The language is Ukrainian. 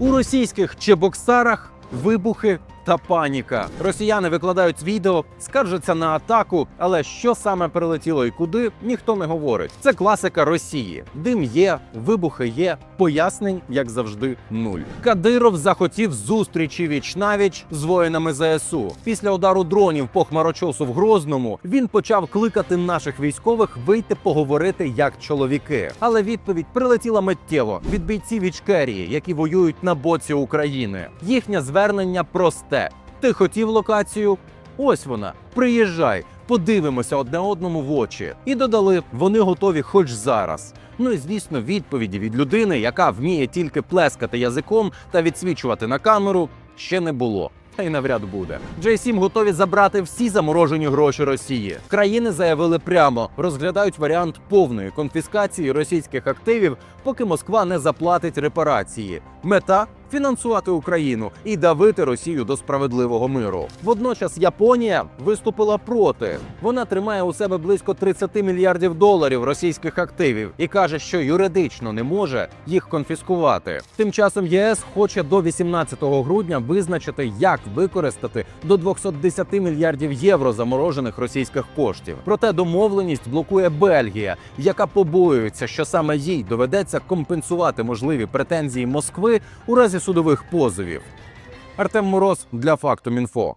У російських чебоксарах вибухи та паніка. Росіяни викладають відео, скаржаться на атаку, але що саме прилетіло і куди, ніхто не говорить. Це класика Росії. Дим є, вибухи є, пояснень, як завжди, нуль. Кадиров захотів зустрічі віч навіч з воїнами ЗСУ. Після удару дронів по хмарочосу в Грозному він почав кликати наших військових вийти поговорити як чоловіки. Але відповідь прилетіла миттєво від бійців Ічкерії, які воюють на боці України. Їхнє звернення просте: ти хотів локацію? Ось вона. Приїжджай, подивимося одне одному в очі. І додали, вони готові хоч зараз. Ну і звісно, відповіді від людини, яка вміє тільки плескати язиком та відсвічувати на камеру, ще не було. Та й навряд буде. J7 готові забрати всі заморожені гроші Росії. Країни заявили прямо, розглядають варіант повної конфіскації російських активів, поки Москва не заплатить репарації. Мета фінансувати Україну і давити Росію до справедливого миру. Водночас Японія виступила проти. Вона тримає у себе близько 30 мільярдів доларів російських активів і каже, що юридично не може їх конфіскувати. Тим часом ЄС хоче до 18 грудня визначити, як використати до 210 мільярдів євро заморожених російських коштів. Проте домовленість блокує Бельгія, яка побоюється, що саме їй доведеться компенсувати можливі претензії Москви у разі судових позовів. Артем Мороз для факту Мінфо.